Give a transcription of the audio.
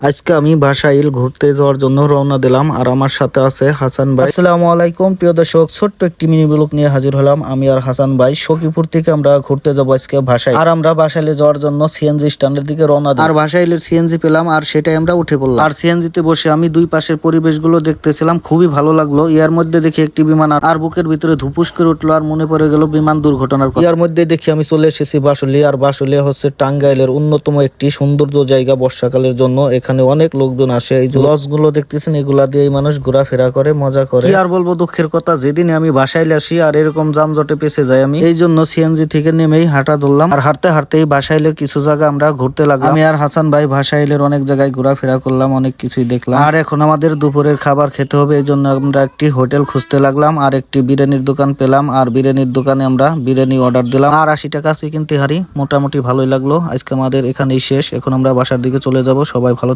আজকে আমি বাসাইল ঘুরতে যাওয়ার জন্য রওনা দিলাম আর আমার সাথে আছে হাসান ভাই। আসসালামু আলাইকুম প্রিয় দর্শক ছোট্ট একটি মিনি ব্লগ নিয়ে হাজির হলাম। আমি আর হাসান ভাই সখীপুর থেকে আমরা ঘুরতে যাব আজকে ভাষায় আর আমরা বাসাইলে যাওয়ার জন্য সিএনজি স্ট্যান্ডের দিকে রওনা আর ভাষাইলের সিএনজি পেলাম আর সেটাই আমরা উঠে পড়লাম। আর সিএনজিতে বসে আমি দুই পাশের পরিবেশগুলো দেখতেছিলাম খুবই ভালো লাগল। ইয়ার মধ্যে দেখি একটি বিমান আর- বুকের ভিতরে ধুপুস করে উঠল আর মনে পড়ে গেল বিমান দুর্ঘটনার ইয়ার মধ্যে দেখি আমি চলে এসেছি বাসুলি আর বাসুলি হচ্ছে টাঙ্গাইলের অন্যতম একটি সৌন্দর্য জায়গা বর্ষাকালের জন্য। এখানে অনেক লোকজন আসে এই লজগুলো দেখতেছেন এগুলা দিয়ে মানুষ ঘোরাফেরা করে মজা করে। আর বলব দুঃখের কথা যেদিন আমি বাসায় আসি আর এরকম যানজটে পেছে যাই আমি এই জন্য সিএনজি থেকে নেমেই হাঁটা ধরলাম। আর হাঁটতে হাঁটতেই বাসাইলের কিছু জায়গা আমরা ঘুরতে লাগলাম। আমি আর হাসান ভাই বাসাইলের অনেক জায়গায় ঘোরাফেরা করলাম অনেক কিছুই দেখলাম। আর এখন আমাদের দুপুরের খাবার খেতে হবে এই জন্য আমরা একটি হোটেল খুঁজতে লাগলাম আর একটি বিরিয়ানির দোকান পেলাম আর বিরিয়ানির দোকানে আমরা বিরিয়ানি অর্ডার দিলাম। আর আশি টাকা চিকেন তিহারি মোটামুটি ভালোই লাগল। আজকে আমাদের এখানেই শেষ। এখন আমরা বাসার দিকে চলে যাব সবাই ভালো